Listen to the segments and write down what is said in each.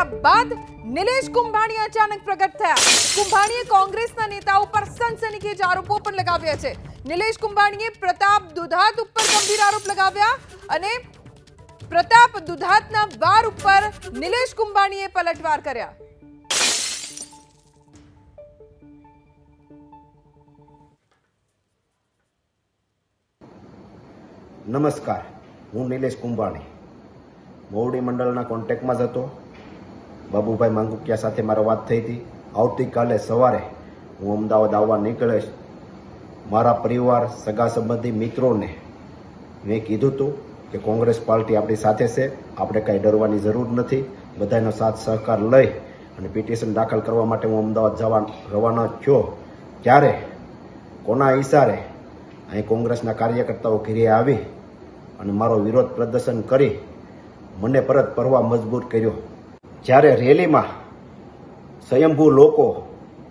મહિના બાદ નિલેશ કુંભાણી અચાનક પ્રગટ થયા. કુંભાણીએ કોંગ્રેસના નેતાઓ પર સનસનીખેજ આરોપો પણ લગાવ્યા છે. નિલેશ કુંભાણીએ પ્રતાપ દુધાત ઉપર ગંભીર આરોપ લગાવ્યા અને પ્રતાપ દુધાતના વાર ઉપર નિલેશ કુંભાણીએ પલટવાર કર્યા. નમસ્કાર, હું નિલેશ કુંભાણી. મોવડી મંડળના કોન્ટેક્ટમાં જ હતો. બાબુભાઈ માંગુકિયા સાથે મારો વાત થઈ હતી. આવતીકાલે સવારે હું અમદાવાદ આવવા નીકળીશ. મારા પરિવાર, સગા સંબંધી મિત્રોને મેં કીધું હતું કે કોંગ્રેસ પાર્ટી આપણી સાથે છે. આપણે કાંઈ ડરવાની જરૂર નથી. બધાનો સાથ સહકાર લઈ અને પિટિશન દાખલ કરવા માટે હું અમદાવાદ જવા રવાના થયો. ત્યારે કોના ઈશારે અહીં કોંગ્રેસના કાર્યકર્તાઓ ઘેરે આવી અને મારો વિરોધ પ્રદર્શન કરી મને પરત ફરવા મજબૂર કર્યો. જ્યારે રેલીમાં સ્વયંભૂ લોકો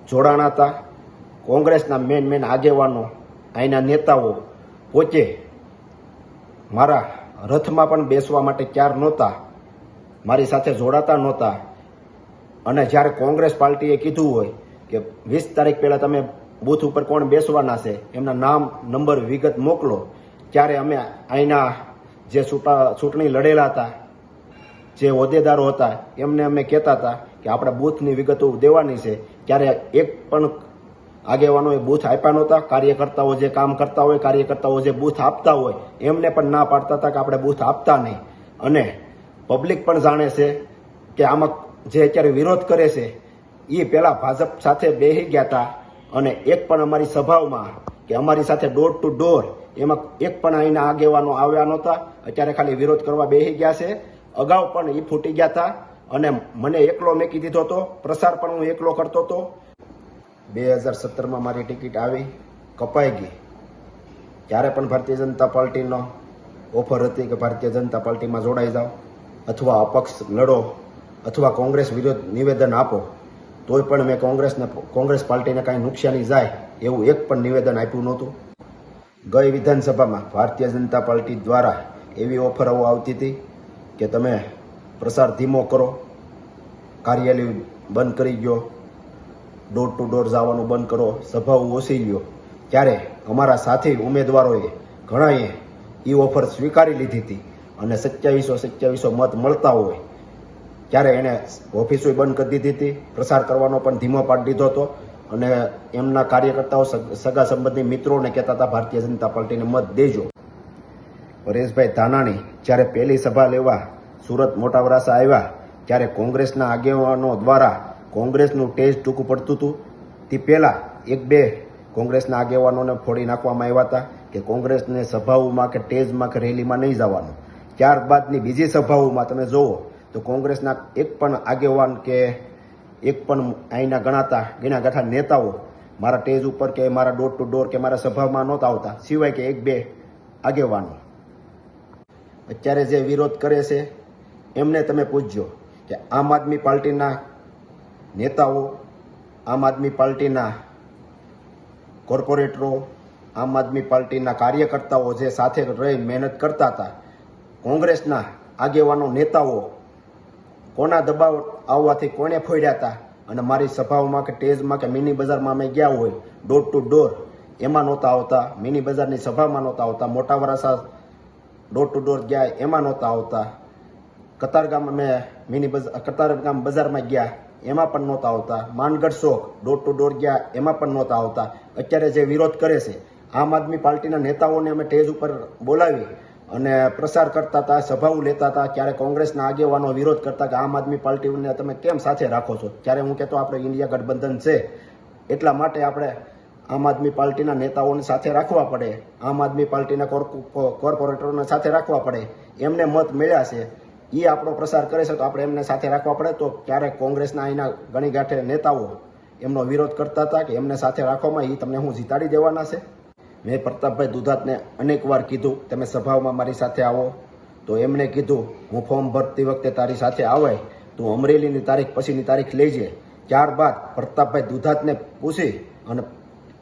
જોડાણા હતા, કોંગ્રેસના મેન મેન આગેવાનો, અહીંના નેતાઓ પોતે મારા રથમાં પણ બેસવા માટે ક્યાર નહોતા, મારી સાથે જોડાતા નહોતા. અને જ્યારે કોંગ્રેસ પાર્ટીએ કીધું હોય કે વીસ તારીખ પહેલાં તમે બૂથ ઉપર કોણ બેસવાના છે, એમના નામ, નંબર, વિગત મોકલો. ત્યારે અમે અહીંના જે ચૂંટા ચૂંટણી લડેલા હતા જે હોદ્દેદારો હતા, એમને અમે કહેતા હતા કે આપણે બૂથની વિગતો દેવાની છે. ત્યારે એક પણ આગેવાનોએ બૂથ આપ્યા નહોતા, કાર્યકર્તાઓ જે કામ કરતા હોય, કાર્યકર્તાઓ જે બૂથ આપતા હોય, એમને પણ ના પાડતા હતા કે આપણે બૂથ આપતા નહીં. અને પબ્લિક પણ જાણે છે કે આમાં જે અત્યારે વિરોધ કરે છે એ પહેલાં ભાજપ સાથે બેસી ગયા હતા. અને એક પણ અમારી સભાઓમાં કે અમારી સાથે ડોર ટુ ડોર એમાં એક પણ અહીંના આગેવાનો આવ્યા નહોતા. અત્યારે ખાલી વિરોધ કરવા બેસી ગયા છે. અગાઉ પણ એ ફૂટી ગયા હતા અને મને એકલો મેકી દીધો હતો પ્રસાર પણ હું એકલો કરતો હતો બે હજાર સત્તરમાં મારી ટિકિટ આવી, કપાઈ ગઈ. ત્યારે પણ ભારતીય જનતા પાર્ટીનો ઓફર હતી કે ભારતીય જનતા પાર્ટીમાં જોડાઈ જાઓ, અથવા અપક્ષ લડો, અથવા કોંગ્રેસ વિરુદ્ધ નિવેદન આપો, તોય પણ મેં કોંગ્રેસને, કોંગ્રેસ પાર્ટીને કાંઈ નુકસાની જાય એવું એક પણ નિવેદન આપ્યું નહોતું. ગઈ વિધાનસભામાં ભારતીય જનતા પાર્ટી દ્વારા એવી ઓફરો આવતી હતી કે તમે પ્રસાર ધીમો કરો, કાર્યાલય બંધ કરી ગયો ડોર ટુ ડોર જવાનું બંધ કરો, સભાઓ ઓછી ગયો ત્યારે અમારા સાથી ઉમેદવારોએ ઘણાએ એ ઓફર સ્વીકારી લીધી હતી અને સત્યાવીસો સત્યાવીસો મત મળતા હોય. ત્યારે એણે ઓફિસો બંધ કરી દીધી હતી. પ્રસાર કરવાનો પણ ધીમો પાડી દીધો હતો અને એમના કાર્યકર્તાઓ સગા સંબંધી મિત્રોને કહેતા હતા, ભારતીય જનતા પાર્ટીને મત દેજો. પરેશભાઈ ધાનાણી જ્યારે પહેલી સભા લેવા સુરત મોટા વરાસા આવ્યા, ત્યારે કોંગ્રેસના આગેવાનો દ્વારા કોંગ્રેસનું ટેજ ટૂંકું પડતું હતું. તે પહેલાં એક બે કોંગ્રેસના આગેવાનોને ફોડી નાખવામાં આવ્યા હતા કે કોંગ્રેસને સભાઓમાં કે ટેજમાં કે રેલીમાં નહીં જવાનું. ત્યારબાદની બીજી સભાઓમાં તમે જુઓ તો કોંગ્રેસના એક પણ આગેવાન કે એક પણ અહીંના ગણાતા ગીણા ગાંઠા નેતાઓ મારા ટેજ ઉપર કે મારા ડોર ટુ ડોર કે મારા સભામાં નહોતા આવતા. સિવાય કે એક બે આગેવાનો. અત્યારે જે વિરોધ કરે છે, એમને તમે પૂછજો કે આમ આદમી પાર્ટીના નેતાઓ, આમ આદમી પાર્ટીના કોર્પોરેટરો, આમ આદમી પાર્ટીના કાર્યકર્તાઓ જે સાથે રહી મહેનત કરતા હતા, કોંગ્રેસના આગેવાનો નેતાઓ કોના દબાવ આવવાથી કોને ફોડ્યા હતા? અને મારી સભાઓમાં કે ટેજમાં કે મિની બજારમાં અમે ગયા હોય ડોર ટુ ડોર એમાં નહોતા આવતા, મિની બજારની સભામાં નહોતા આવતા મોટા વરાસા ડોર ટુ ડોર ગયા, એમાં નહોતા આવતા. કતારગામ અમે મિની બજાર કતારગામ બજારમાં ગયા, એમાં પણ નહોતા આવતા. માનગઢ શોખ ડોર ટુ ડોર ગયા, એમાં પણ નહોતા આવતા. અત્યારે જે વિરોધ કરે છે, આમ આદમી પાર્ટીના નેતાઓને અમે ટેજ ઉપર બોલાવી અને પ્રસાર કરતા હતા, સભાઓ લેતા હતા ત્યારે કોંગ્રેસના આગેવાનો વિરોધ કરતા કે આમ આદમી પાર્ટીને તમે કેમ સાથે રાખો છો? ત્યારે હું કહેતો, આપણે ઇન્ડિયા ગઠબંધન છે. એટલા માટે આપણે આમ આદમી પાર્ટીના નેતાઓને સાથે રાખવા પડે, આમ આદમી પાર્ટીના કોર્પો- કોર્પોરેટરોને સાથે રાખવા પડે, એમને મત મળ્યા છે એ આપણો પ્રસાર કરે છે તો આપણે એમને સાથે રાખવા પડે, તો ક્યારેક કોંગ્રેસના અહીંના ગણી ગાંઠે નેતાઓ એમનો વિરોધ કરતા હતા કે એમને સાથે રાખવામાં એ તમને હું જીતાડી દેવાના છે? મેં પ્રતાપભાઈ દુધાતને અનેકવાર કીધું, તમે સભાઓમાં મારી સાથે આવો. તો એમણે કીધું, હું ફોર્મ ભરતી વખતે તારી સાથે આવે, તું અમરેલીની તારીખ પછીની તારીખ લેજે ત્યારબાદ પ્રતાપભાઈ દુધાતને પૂછી અને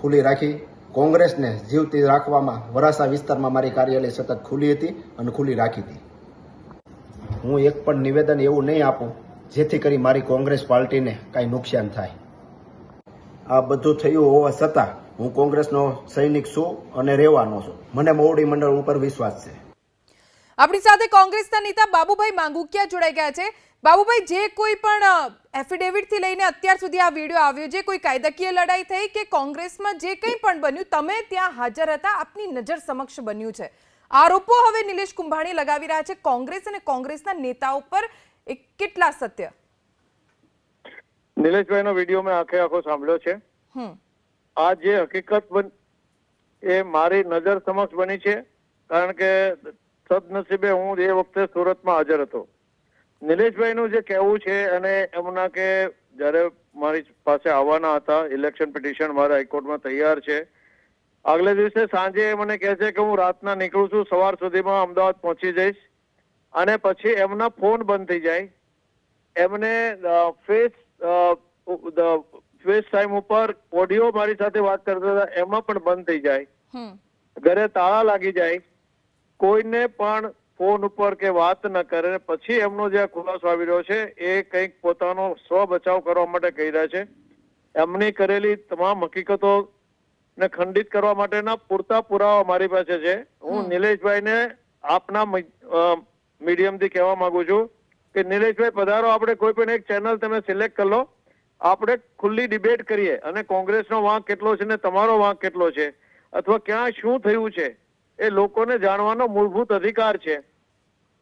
ખુલ્લી રાખી કોંગ્રેસને જીવતી રાખવામાં વરાસા વિસ્તારમાં મારી કાર્યાલય સતત ખુલ્લી હતી અને ખુલ્લી રાખી હતી. હું એક પણ નિવેદન એવું નહીં આપું, જેથી કરી મારી કોંગ્રેસ પાર્ટીને કાંઈ નુકસાન થાય. આ બધું થયું હોવા છતાં હું કોંગ્રેસનો સૈનિક છું અને રહેવાનો છું. મને મોવડી મંડળ ઉપર વિશ્વાસ છે. આપણી સાથે કોંગ્રેસના નેતા બાબુભાઈ માંગુકિયા જોડાઈ ગયા છે. બાબુભાઈ જે કોઈ પણ એફિડેવિટથી લઈને અત્યાર સુધી આ વીડિયો આવ્યો જે કોઈ કાયદાકીય લડાઈ થઈ કે કોંગ્રેસમાં જે કંઈ પણ બન્યું તમે ત્યાં હાજર હતા આપની નજર સમક્ષ બન્યું છે. આરોપો હવે નિલેશ કુંભાણી લગાવી રહ્યા છે. કોંગ્રેસ અને કોંગ્રેસના નેતાઓ પર એ કેટલા સત્ય? નિલેશભાઈનો વીડિયો મેં આખે આખો સાંભળ્યો છે. આ જે હકીકત બન એ મારી નજર સમક્ષ બની છે કારણ કે સદનસીબે હું એ વખતે સુરતમાં હાજર હતો. નિલેશભાઈનું જે કહેવું છે અને એમના કે જ્યારે મારી પાસે આવવાના હતા ઇલેક્શન પિટિશન મારા હાઈકોર્ટમાં તૈયાર છે આગલે દિવસે સાંજે મને કહે છે કે હું રાતના નીકળું છું સવાર સુધીમાં અમદાવાદ પહોંચી જઈશ. અને પછી એમના ફોન બંધ થઈ જાય. એમને ફેસ ફેસ ટાઈમ ઉપર ઓડિયો મારી સાથે વાત કરતા હતા એમાં પણ બંધ થઈ જાય. ઘરે તાળા લાગી જાય. કોઈને પણ ફોન ઉપર કે વાત ન કરે પછી એમનો જે ખુલાસો આવી રહ્યો છે એ કંઈક પોતાનો સ્વ બચાવ કરવા માટે કહી રહ્યા છે. એમની કરેલી તમામ હકીકતો ને ખંડિત કરવા માટેના પૂરતા પુરાવા મારી પાસે છે. હું નિલેશભાઈને આપના મીડિયમથી કહેવા માંગુ છું કે નિલેશભાઈ પધારો. આપણે કોઈ પણ એક ચેનલ તમે સિલેક્ટ કરી લો. આપણે ખુલ્લી ડિબેટ કરીએ અને કોંગ્રેસનો વાંક કેટલો છે ને તમારો વાંક કેટલો છે? અથવા ક્યાં શું થયું છે? એ લોકોને જાણવાનો મૂળભૂત અધિકાર છે.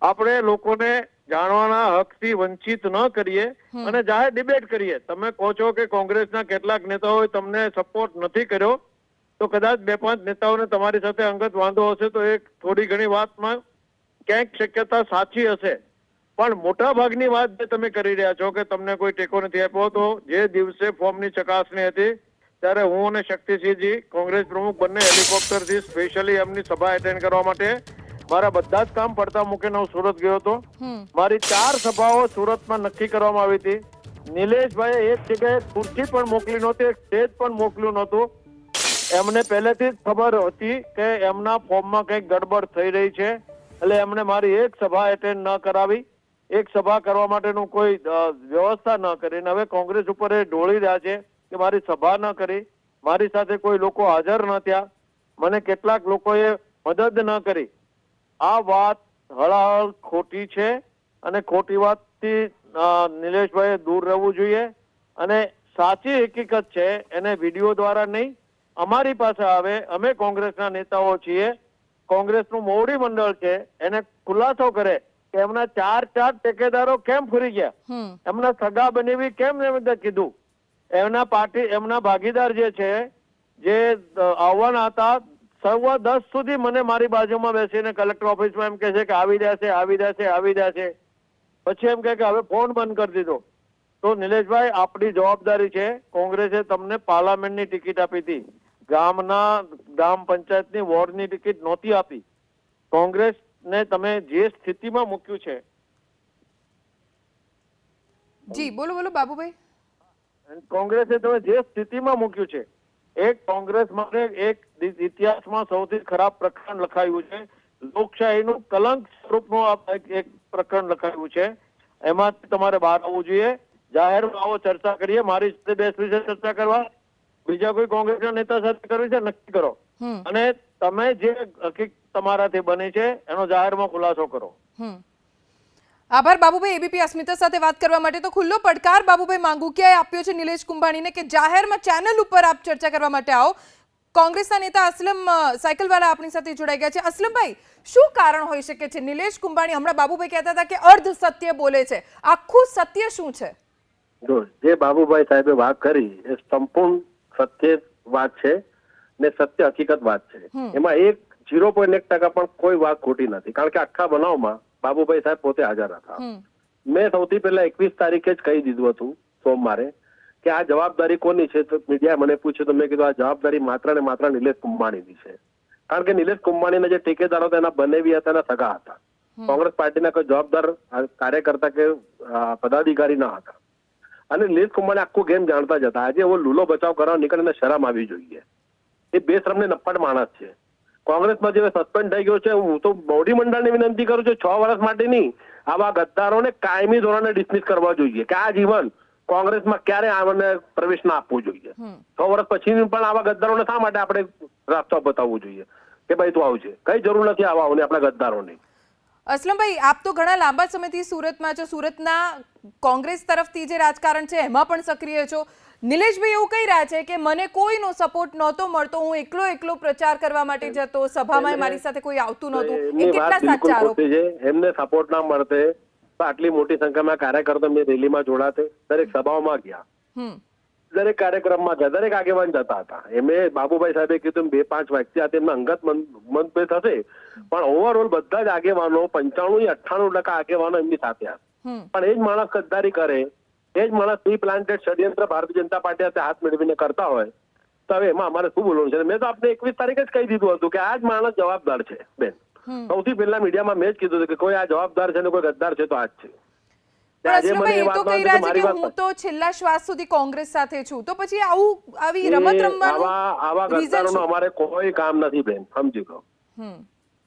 આપણે લોકોને જાણવાના હકથી વંચિત ન કરીએ અને જાહેર ડિબેટ કરીએ. તમે કહો છો કે કોંગ્રેસના કેટલાક નેતાઓએ તમને સપોર્ટ નથી કર્યો તો કદાચ બે પાંચ નેતાઓને તમારી સાથે અંગત વાંધો હશે તો એક થોડી ઘણી વાતમાં ક્યાંક શક્યતા સાચી હશે. પણ મોટા ભાગની વાત જે તમે કરી રહ્યા છો કે તમને કોઈ ટેકો નથી આપ્યો તો જે દિવસે ફોર્મની ચકાસણી હતી ત્યારે હું અને શક્તિસિંહજી કોંગ્રેસ પ્રમુખ બંને હેલિકોપ્ટરથી સ્પેશિયલી એમની સભા એટેન્ડ કરવા માટે મારા બધા જ કામ પડતા મૂકીને હું સુરત ગયો હતો. મારી ચાર સભાઓ સુરતમાં નક્કી કરવામાં આવી હતી. નિલેશભાઈ એક જગ્યાએ ખુરશી પણ મોકલી નહોતી એક સ્ટેજ પણ મોકલ્યું નહોતું. એમને પહેલેથી જ ખબર હતી કે એમના ફોર્મમાં કંઈક ગડબડ થઈ રહી છે. એટલે એમણે મારી એક સભા એટેન્ડ ન કરાવી. એક સભા કરવા માટેનું કોઈ વ્યવસ્થા ન કરીને હવે કોંગ્રેસ ઉપર એ ઢોળી રહ્યા છે. કે મારી સભા ન કરી મારી સાથે કોઈ લોકો હાજર ન થયા મને કેટલાક લોકોએ મદદ ન કરી. આ વાત હળાહળ ખોટી છે અને ખોટી વાતથી નિલેશભાઈએ દૂર રહેવું જોઈએ અને સાચી હકીકત છે એને વીડિયો દ્વારા નહીં અમારી પાસે આવે અમે કોંગ્રેસના નેતાઓ છીએ કોંગ્રેસનું મોવડી મંડળ છે એને ખુલાસો કરે કે એમના ચાર ચાર ટેકેદારો કેમ ફરી ગયા? એમના સગા બનેવી કેમ એમ કીધું? એમના પાર્ટી, એમના ભાગીદાર જે છે, જે આવવાના હતા, સવા દસ સુધી મને મારી બાજુમાં બેસીને કલેક્ટર ઓફિસમાં એમ કે છે કે આવી જશે આવી જશે આવી જશે પછી એમ કે હવે ફોન બંધ કરી દીધો. તો નિલેશભાઈ, આપણી જવાબદારી છે, કોંગ્રેસે તમને પાર્લામેન્ટની ટિકિટ આપી હતી. ગામના ગ્રામ પંચાયતની વોર્ડની ટિકિટ નહોતી આપી. કોંગ્રેસને તમે જે સ્થિતિમાં મૂક્યું છે. જી, બોલો બોલો, બાબુભાઈ. કોંગ્રેસે તમે જે સ્થિતિમાં મૂક્યું છે એક કોંગ્રેસ માટે એક ઇતિહાસમાં સૌથી ખરાબ પ્રકરણ લખાયું છે. લોકશાહીનું કલંક સ્વરૂપનું એક પ્રકરણ લખાયું છે. એમાંથી તમારે બહાર આવવું જોઈએ. જાહેરમાં આવો ચર્ચા કરીએ. મારી સાથે બેસવી છે ચર્ચા કરવા. બીજા કોઈ કોંગ્રેસના નેતા સાથે કરવી છે નક્કી કરો. અને તમે જે હકીકત તમારાથી બની છે એનો જાહેરમાં ખુલાસો કરો. આભાર બાબુભાઈ એબીપી અસ્મિતા સાથે વાત કરવા માટે. તો ખુલ્લો પડકાર બાબુભાઈ માંગુકિયાએ આપ્યો છે? નિલેશ કુંભાણીને કે જાહેરમાં ચેનલ ઉપર આપ ચર્ચા કરવા માટે આવો? કોંગ્રેસના નેતા અસલમ સાયકલવાલા આપણી સાથે જોડાઈ ગયા છે. અસલમભાઈ શું કારણ હોઈ શકે છે? નિલેશ કુંભાણી હમણાં બાબુભાઈ કહેતા હતા કે અર્ધ સત્ય બોલે છે. આખું સત્ય શું છે? જો જે બાબુભાઈ સાહેબે વાત કરી એ સંપૂર્ણ સત્ય વાત છે ને સત્ય હકીકત વાત છે. એમાં એક ઝીરો પોઈન્ટ એક ટકા પણ કોઈ વાત ખોટી નથી. કારણ કે આખા બનાવમાં બાબુભાઈ સાહેબ પોતે હાજર હતા. મેં સૌથી પહેલા એકવીસ તારીખે જ કહી દીધું હતું સોમવારે કે આ જવાબદારી કોની છે? તો મીડિયા મને પૂછ્યું તો મેં કીધું આ જવાબદારી માત્ર ને માત્ર નિલેશ કુંભાણીની છે. કારણ કે નિલેશ કુંભાણીના જે ઠેકેદારો હતા એના બનેવી હતા એના સગા હતા. કોંગ્રેસ પાર્ટીના કોઈ જવાબદાર કાર્યકર્તા કે પદાધિકારી ના હતા. અને નિલેશ કુંભાણી આખું ગેમ જાણતા જ હતા. આજે એવો લૂલો બચાવ કરવા નીકળીને શરમ આવી જોઈએ. એ બે શ્રમને નપ્પટ માણસ છે. કોંગ્રેસમાં જે સસ્પેન્ડ થઈ ગયો છે હું તો મોવડી મંડળને વિનંતી કરું છું છ વર્ષ માટેની આવા ગદ્દારોને કાયમી ધોરણે ડિસમિસ કરવા જોઈએ કે આ જીવન કોંગ્રેસમાં ક્યારે આમને પ્રવેશ ના આપવું જોઈએ. છ વર્ષ પછી પણ આવા ગદ્દારોને શા માટે આપણે રાસ્તો બતાવવું જોઈએ? કે ભાઈ તું આવજે કઈ જરૂર નથી આવા આપણા ગદ્દારોને. અસલમભાઈ આપ તો ઘણા લાંબા સમયથી સુરતમાં છો. સુરતના કોંગ્રેસ તરફથી જે રાજકારણ છે એમાં પણ સક્રિય છો. નિલેશભાઈ એવું કહી રહ્યા છે કે મને કોઈનો સપોર્ટ નહોતો મળતો હું એકલો એકલો પ્રચાર કરવા માટે જતો સભામાં મારી સાથે કોઈ આવતું નહોતું. એ કેટલા સાચા આરોપ? છે. એમને સપોર્ટ ના મળતે આટલી મોટી સંખ્યામાં કાર્યકર્તા મેં રેલીમાં જોડાતે દરેક સભાઓમાં ગયા. દરેક કાર્યક્રમમાં ગયા દરેક આગેવાન જતા હતા. એમે બાબુભાઈ સાહેબે કીધું બે પાંચ વ્યક્તિ આ તેમના અંગત મતભેદ થશે. પણ ઓવરઓલ બધા જ આગેવાનો પંચાણું અઠ્ઠાણું ટકા આગેવાનો એમની સાથે હતા. પણ એ જ માણસ ગદ્દારી કરે એ જ માણસ પ્રી પ્લાન્ટેડ ષડયંત્ર ભારતીય જનતા પાર્ટી સાથે હાથ મેળવીને કરતા હોય તો હવે એમાં અમારે શું બોલવાનું છે? મેં તો આપને એકવીસ તારીખે જ કહી દીધું હતું કે આ જ માણસ જવાબદાર છે બેન. સૌથી પહેલા મીડિયામાં મેં જ કીધું કે કોઈ આ જવાબદાર છે ને કોઈ ગદ્દાર છે તો આ જ છે હું તો છેલ્લા શ્વાસ સુધી કોંગ્રેસ સાથે છું. તો પછી આવું આવી રમત રમવાનું આવા ગદ્દારોનું અમારે કોઈ કામ નથી બેન. સમજી લો.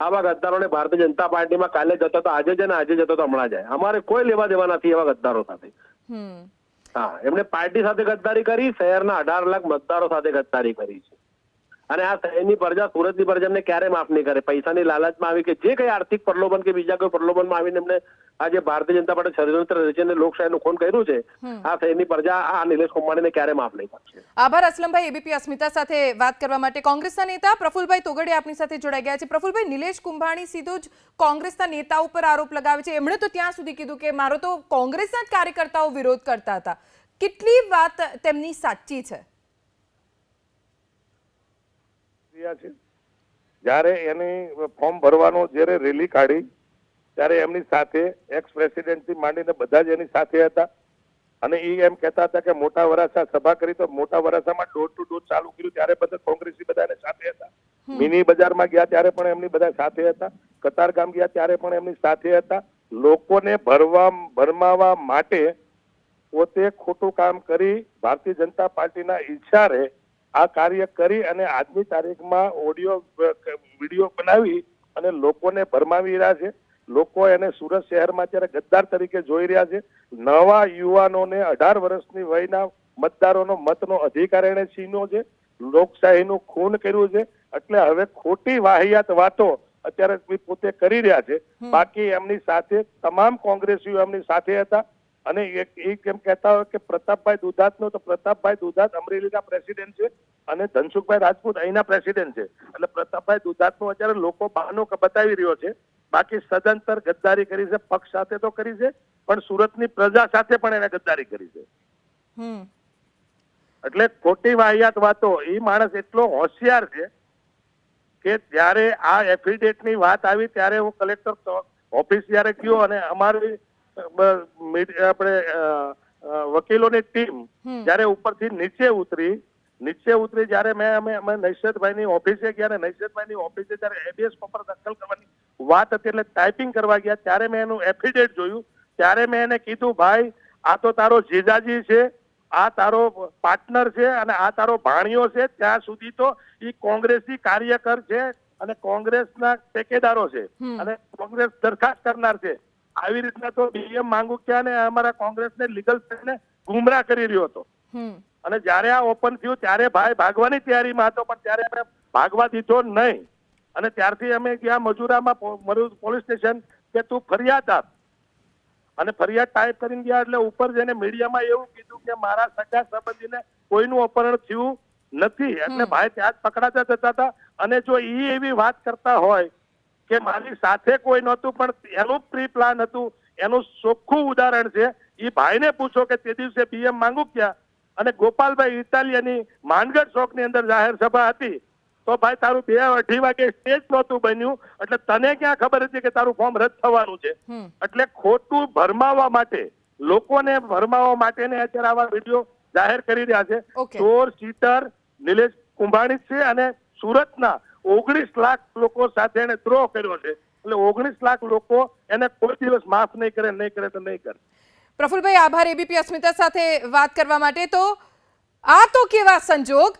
આવા ગદ્દારોને ભારતીય જનતા પાર્ટીમાં કાલે જતો તો આજે જાય ને આજે જતો તો હમણાં જાય અમારે કોઈ લેવા દેવા નથી એવા ગદ્દારો સાથે. હા એમણે પાર્ટી સાથે ગદ્દારી કરી શહેરના અઢાર લાખ મતદારો સાથે ગદ્દારી કરી છે. અને આ શહેરની પ્રજા સુરતની પ્રજાને ક્યારે માફ નહીં કરે? પૈસાની લાલચમાં આવી કે જે કઈ આર્થિક પ્રલોભન કે બીજા કોઈ પ્રલોભનમાં આવીને એમને આજે ભારતીય જનતા પાર્ટી ષડયંત્ર રચીને લોકશાહીનું ખૂન કર્યું છે આ શહેરની પ્રજા આ નિલેશ કુંભાણીને ક્યારે માફ નહીં કરશે? આભાર અસલમભાઈ. એબીપી અસ્મિતા સાથે વાત કરવા માટે કોંગ્રેસના નેતા પ્રફુલભાઈ તોગડિયા આપની સાથે જોડાઈ ગયા છે. પ્રફુલભાઈ નિલેશ કુંભાણી સીધો જ કોંગ્રેસના નેતા ઉપર આરોપ લગાવે છે. એમણે તો ત્યાં સુધી કીધું કે મારો તો કોંગ્રેસના જ કાર્યકર્તાઓ વિરોધ કરતા હતા. કેટલી વાત તેમની સાચી છે? પ્રક્રિયા છે. જ્યારે એની ફોર્મ ભરવાનો જ્યારે રેલી કાઢી ત્યારે એમની સાથે એક્સ પ્રેસિડેન્ટથી માંડીને બધા જ એની સાથે હતા. અને એ એમ કહેતા હતા કે મોટા વરાસા સભા કરી તો મોટા વરાસામાં ડોર ટુ ડોર ચાલુ કર્યું ત્યારે બધા કોંગ્રેસી બધા એની સાથે હતા. મિની બજારમાં ગયા ત્યારે પણ એમની બધા સાથે હતા. કતારગામ ગયા ત્યારે પણ એમની સાથે હતા. લોકોને ભરવા ભરમાવા માટે પોતે ખોટું કામ કરી ભારતીય જનતા પાર્ટીના ઈશારે આ કાર્ય કરી અને આજની તારીખમાં ઓડિયો વીડિયો બનાવી અને લોકોને ભરમાવી રહ્યા છે. લોકો એને સુરત શહેરમાં અત્યારે ગદ્દાર તરીકે જોઈ રહ્યા છે. નવા યુવાનોને અઢાર વર્ષની વયના મતદારોનો મતનો અધિકાર એને છીન્યો છે. લોકશાહીનું ખૂન કર્યું છે. એટલે હવે ખોટી વાહિયાત વાતો અત્યારે પોતે કરી રહ્યા છે. બાકી એમની સાથે તમામ કોંગ્રેસીઓ એમની સાથે હતા. અને એ કેમ કહેતા હોય કે પ્રતાપભાઈ દુધાતનો તો પ્રતાપભાઈ દુધાત અમરેલીના પ્રેસિડેન્ટ છે અને ધનસુખભાઈ રાજપૂત અહીંના પ્રેસિડેન્ટ છે. એટલે પ્રતાપભાઈ દુધાતનો અત્યારે લોકો બહાનો બતાવી રહ્યો છે. બાકી સદંતર ગદ્દારી કરી છે પક્ષ સાથે તો કરી છે પણ સુરતની પ્રજા સાથે પણ એને ગદ્દારી કરી છે. હમ. એટલે ખોટી વાહિયાત વાતો એ માણસ એટલો હોશિયાર છે કે જ્યારે આ એફિડેટની વાત આવી ત્યારે હું કલેક્ટર ઓફિસ જ્યારે ગયો અને અમારી આપણે વકીલોની ટીમ જયારે ઉપરથી નીચે ઉતરી નીચે ઉતરી જયારે મેં અમે અમે નૈશદભાઈની ઓફિસે ગયા અને નૈશદભાઈની ઓફિસે જયારે એબીએસ પેપર દાખલ કરવાની વાત હતી એટલે ટાઈપિંગ કરવા ગયા ત્યારે મેં એનું એફિડેટ જોયું. ત્યારે મેં એને કીધું ભાઈ આ તો તારો જીજાજી છે આ તારો પાર્ટનર છે અને આ તારો ભાણિયો છે ત્યાં સુધી તો એ કોંગ્રેસી કાર્યકર છે અને કોંગ્રેસના ટેકેદારો છે અને કોંગ્રેસ દરખાસ્ત કરનાર છે. આવી રીતના તો બીએમ માંગુકિયા ને અમારા કોંગ્રેસને લીગલ ને ગુમરાહ કરી રહ્યો હતો. અને જ્યારે આ ઓપન થયું ત્યારે ભાઈ ભાગવાની તૈયારીમાં હતો પણ ત્યારે અમે ભાગવા દીધો નહીં. અને ત્યારથી અમે ગયા મજુરામાં પોલીસ સ્ટેશન કે તું ફરિયાદ આપ. અને ફરિયાદ ટાઈપ કરીને ગયા એટલે ઉપર જઈને મીડિયામાં એવું કીધું કે મારા સગા સંબંધીને કોઈનું અપહરણ થયું નથી. એટલે ભાઈ ત્યાં જ પકડાતા જતા હતા. અને જો ઈ એવી વાત કરતા હોય કે મારી સાથે કોઈ નહોતું પણ એનું પ્રી પ્લાન હતું. એનું ચોખ્ખું ઉદાહરણ છે. એ ભાઈને પૂછો કે તે દિવસે પીએમ માંગુ ક્યાં? અને ગોપાલભાઈ ઇટાલિયાની માનગઢ ચોકની અંદર જાહેર સભા હતી. તો ભાઈ તારું બે અઢી વાગે સ્ટેજ નહોતું બન્યું એટલે તને ક્યાં ખબર હતી કે તારું ફોર્મ રદ થવાનું છે? એટલે ખોટું ભરમાવવા માટે લોકોને ભરમાવવા માટે ને અત્યારે આવા વીડિયો જાહેર કરી રહ્યા છે. ચોર ચીટર નિલેશ કુંભાણી છે અને સુરતના ઓગણીસ લાખ લોકો સાથે એને દ્રોહ કર્યો છે. એટલે ઓગણીસ લાખ લોકો એને કોઈ દિવસ માફ નહીં કરે નહીં કરે તો નહીં કરે. પ્રફુલભાઈ, આભાર એબીપી અસ્મિતા સાથે વાત કરવા માટે. તો આ તો કેવા સંજોગ?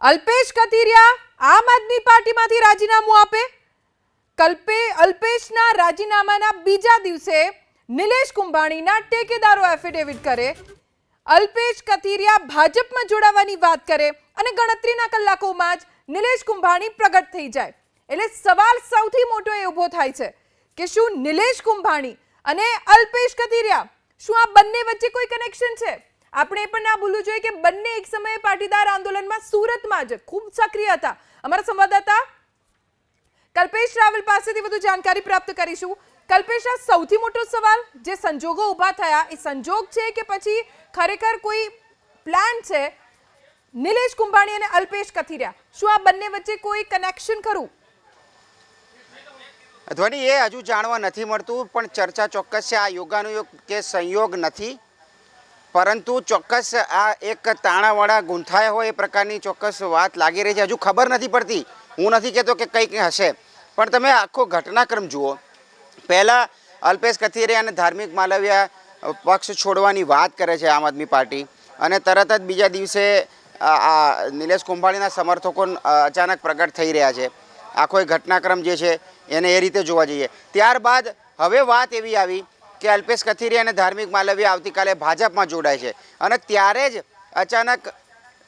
અલ્પેશ કતિરિયા આમ આદમી પાર્ટીમાંથી રાજીનામું આપે? કલ્પે અલ્પેશના રાજીનામાના બીજા દિવસે નિલેશ કુંભાણીના ટેકેદારો એફિડેવિટ કરે. અલ્પેશ કતિરિયા ભાજપમાં જોડાવાની વાત કરે અને ગણતરીના કલાકોમાં જ નિલેશ કુંભાણી પ્રગટ થઈ જાય. એટલે સવાલ સૌથી મોટો એ ઊભો થાય છે કે શું નિલેશ કુંભાણી અને અલ્પેશ કથિરિયા શું આ બંને વચ્ચે કોઈ કનેક્શન છે? આપણે એ પણ ના ભૂલવું જોઈએ કે બંને એક સમયે પાટીદાર આંદોલનમાં સુરતમાં જ ખૂબ સક્રિય હતા. અમારા સંવાદદાતા કલ્પેશ રાવલ પાસેથી વધુ જાણકારી પ્રાપ્ત કરીશું. કલ્પેશ, આ સૌથી મોટો સવાલ જે સંજોગો ઊભા થયા, એ સંજોગ છે કે પછી ખરેખર કોઈ પ્લાન છે નિલેશ કુંભાણી અને અલ્પેશ કથિરિયા. શું આ બંને વચ્ચે કોઈ કનેક્શન ખરું? ધ્વનિ એ હજુ જાણવા નથી મળતું, પણ ચર્ચા ચોક્કસ છે. આ યોગાનુયોગ કે સંયોગ નથી. પરંતુ ચોક્કસ આ એક તાણાવાળા ગૂંથાયા હોય એ પ્રકારની ચોક્કસ વાત લાગી રહી છે. હજુ ખબર નથી પડતી. હું નથી કહેતો કે કંઈક હશે. પણ તમે આખો ઘટનાક્રમ જુઓ. પહેલાં અલ્પેશ કથિરિયા અને ધાર્મિક માલવિયા પક્ષ છોડવાની વાત કરે છે આમ આદમી પાર્ટી. અને તરત જ બીજા દિવસે આ નિલેશ કુંભાણીના સમર્થકો અચાનક પ્રગટ થઈ રહ્યા છે. આખો એ ઘટનાક્રમ જે છે, એને એ રીતે જોવા જઈએ. ત્યારબાદ હવે વાત એવી આવી કે અલ્પેશ કથિરી અને ધાર્મિક માલવીય આવતીકાલે ભાજપમાં જોડાય છે. અને ત્યારે જ અચાનક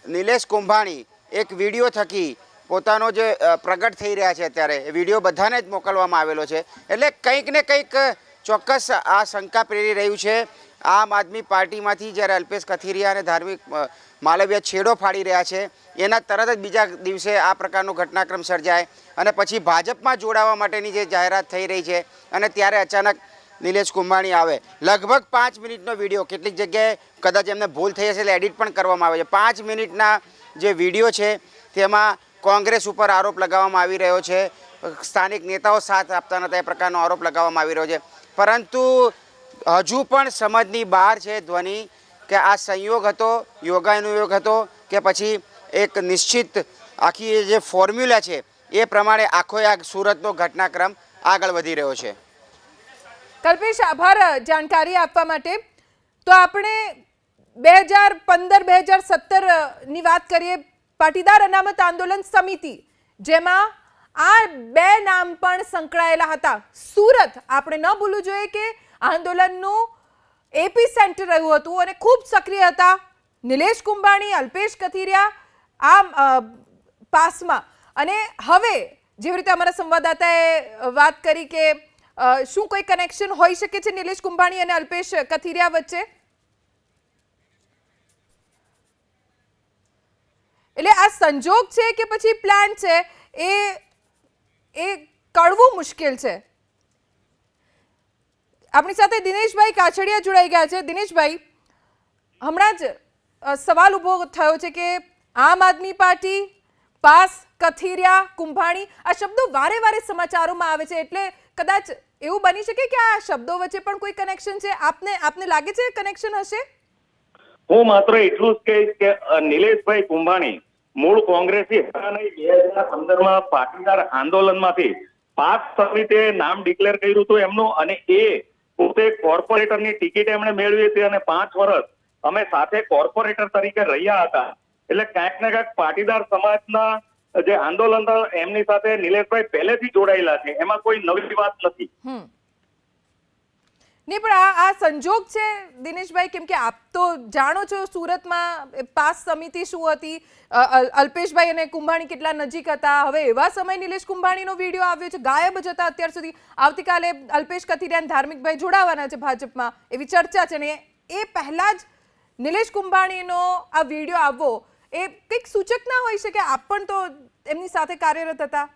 નિલેશ કુંભાણી એક વીડિયો થકી પોતાનો જે પ્રગટ થઈ રહ્યા છે અત્યારે, એ વીડિયો બધાને જ મોકલવામાં આવેલો છે. એટલે કંઈક ને કંઈક ચોક્કસ આ શંકા પ્રેરી રહ્યું છે આમ આદમી પાર્ટીમાંથી જ્યારે અલ્પેશ કથિરિયા અને ધાર્મિક માલવીય છેડો ફાડી રહ્યા છે, એના તરત જ બીજા દિવસે આ પ્રકારનો ઘટનાક્રમ સર્જાય અને પછી ભાજપમાં જોડાવા માટેની જે જાહેરાત થઈ રહી છે અને ત્યારે અચાનક નિલેશ કુંભાણી આવે. લગભગ પાંચ મિનિટનો વીડિયો, કેટલીક જગ્યાએ કદાચ એમને ભૂલ થઈ હશે એટલે એડિટ પણ કરવામાં આવે છે. પાંચ મિનિટના જે વીડિયો છે તેમાં કોંગ્રેસ ઉપર આરોપ લગાવવામાં આવી રહ્યો છે. સ્થાનિક નેતાઓ સાથ આપતા નહોતા, એ પ્રકારનો આરોપ લગાવવામાં આવી રહ્યો છે. પરંતુ હજુ પણ સમજની બહાર છે ધ્વનિ કે આ સંયોગ હતો, યોગાનુયોગ હતો કે પછી એક નિશ્ચિત આખી જે ફોર્મ્યુલા છે એ પ્રમાણે આખો આ સુરતનો ઘટનાક્રમ આગળ વધી રહ્યો છે. કલ્પેશ, આભાર જાણકારી આપવા માટે. તો આપણે બે હજાર પંદર, બે હજાર સત્તરની વાત કરીએ, પાટીદાર અનામત આંદોલન સમિતિ, જેમાં આ બે નામ પણ સંકળાયેલા હતા. સુરત, આપણે ન ભૂલવું જોઈએ કે આંદોલનનું એપી સેન્ટર રહ્યું હતું અને ખૂબ સક્રિય હતા. નિલેશ કુંભાણી અલ્પેશ કથિરિયા આ પાસમાં. અને હવે જેવી રીતે અમારા સંવાદદાતાએ વાત કરી કે શું કોઈ કનેક્શન હોઈ શકે છે નિલેશ કુંભાણી અને અલ્પેશ કથિરિયા વચ્ચે? એટલે આ સંજોગ છે કે પછી પ્લાન છે? એ એ કળવું મુશ્કેલ છે. આપણી સાથે દિનેશભાઈ કાછડિયા જોડાઈ ગયા છે. દિનેશભાઈ, હમણાં જ સવાલ ઊભો થયો છે કે આમ આદમી પાર્ટી, પાસ, કથિરિયા, કુંભાણી આ શબ્દો વારે વારે સમાચારોમાં આવે છે. એટલે કદાચ એવું બની શકે કે આ શબ્દો વચ્ચે પણ કોઈ કનેક્શન છે? આપને આપને લાગે છે કનેક્શન હશે? હું માત્ર એટલું જ કહીશ કે નિલેશભાઈ કુંભાણી મૂળ કોંગ્રેસી હતા નહીં. બે હજાર પંદરમાં પાટીદાર આંદોલનમાંથી પાક સમિતિએ નામ ડિક્લેર કર્યું હતું એમનું અને એ પોતે કોર્પોરેટરની ટિકિટ એમણે મેળવી હતી અને પાંચ વર્ષ અમે સાથે કોર્પોરેટર તરીકે રહ્યા હતા. એટલે ક્યાંક ને ક્યાંક પાટીદાર સમાજના જે આંદોલન એમની સાથે નિલેશભાઈ પહેલેથી જોડાયેલા છે. એમાં કોઈ નવી વાત નથી. નહીં, પણ આ આ સંજોગ છે દિનેશભાઈ, કેમ કે આપ તો જાણો છો સુરતમાં પાસ સમિતિ શું હતી. અલ્પેશભાઈ અને કુંભાણી કેટલા નજીક હતા. હવે એવા સમય નિલેશ કુંભાણીનો વીડિયો આવ્યો છે, ગાયબ જ હતા અત્યાર સુધી. આવતીકાલે અલ્પેશ કથિરિયાન ધાર્મિકભાઈ જોડાવાના છે ભાજપમાં. એવી ચર્ચા છે ને એ પહેલાં જ નિલેશ કુંભાણીનો આ વીડિયો આવવો એ કંઈક સૂચક ના હોઈ શકે? આપ પણ તો એમની સાથે કાર્યરત હતા.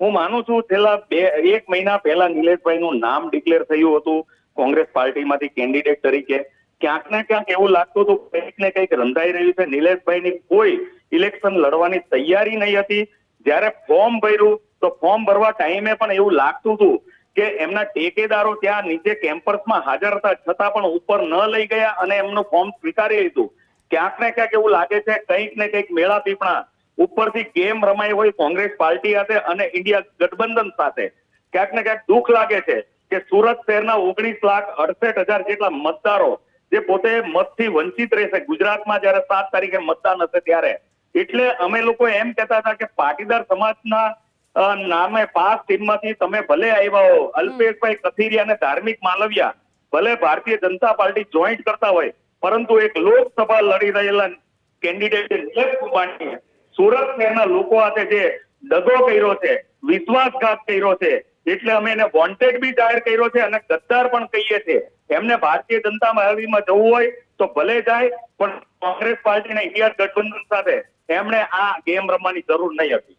હું માનું છું, છેલ્લા બે, એક મહિના પહેલા નિલેશભાઈનું નામ ડિક્લેર થયું હતું કોંગ્રેસ પાર્ટીમાંથી કેન્ડિડેટ તરીકે. ક્યાંક ને ક્યાંક એવું લાગતું હતું, કંઈક ને કંઈક રંધાઈ રહ્યું છે. નિલેશભાઈની કોઈ ઇલેક્શન લડવાની તૈયારી નહીં હતી. જ્યારે ફોર્મ ભર્યું, તો ફોર્મ ભરવા ટાઈમે પણ એવું લાગતું હતું કે એમના ટેકેદારો ત્યાં નીચે કેમ્પસમાં હાજર હતા, છતાં પણ ઉપર ન લઈ ગયા અને એમનું ફોર્મ સ્વીકારી લીધું. ક્યાંક ને ક્યાંક એવું લાગે છે, કંઈક ને કંઈક મેળા પીપણા ઉપરથી ગેમ રમાઈ હોય કોંગ્રેસ પાર્ટી સાથે અને ઇન્ડિયા ગઠબંધન સાથે. ક્યાંક ને ક્યાંક દુઃખ લાગે છે કે સુરત શહેરના ઓગણીસ લાખ અડસઠ હજાર જેટલા મતદારો જે પોતે મતથી વંચિત રહેશે ગુજરાતમાં જયારે સાત તારીખે મતદાન હશે ત્યારે. એટલે અમે લોકો એમ કહેતા હતા કે પાટીદાર સમાજના નામે પાસ ટીમમાંથી તમે ભલે આવ્યા હો અલ્પેશભાઈ કથિરિયા અને ધાર્મિક માલવિયા ભલે ભારતીય જનતા પાર્ટી જોઈન્ટ કરતા હોય પરંતુ એક લોકસભા લડી રહેલા કેન્ડિડેટ નિલેશ કુંભાણીએ સુરત શહેરના લોકો સાથે જે દગો કર્યો છે, વિશ્વાસઘાત કર્યો છે, એટલે અમે એને વોન્ટેડ બી જાહેર કર્યો છે અને ગદ્દાર પણ કહીએ છીએ. એમને ભારતીય જનતા પાર્ટીમાં જવું હોય તો ભલે જાય, પણ કોંગ્રેસ પાર્ટીના ઇન્ડિયા ગઠબંધન સાથે એમણે આ ગેમ રમવાની જરૂર નહીં હતી.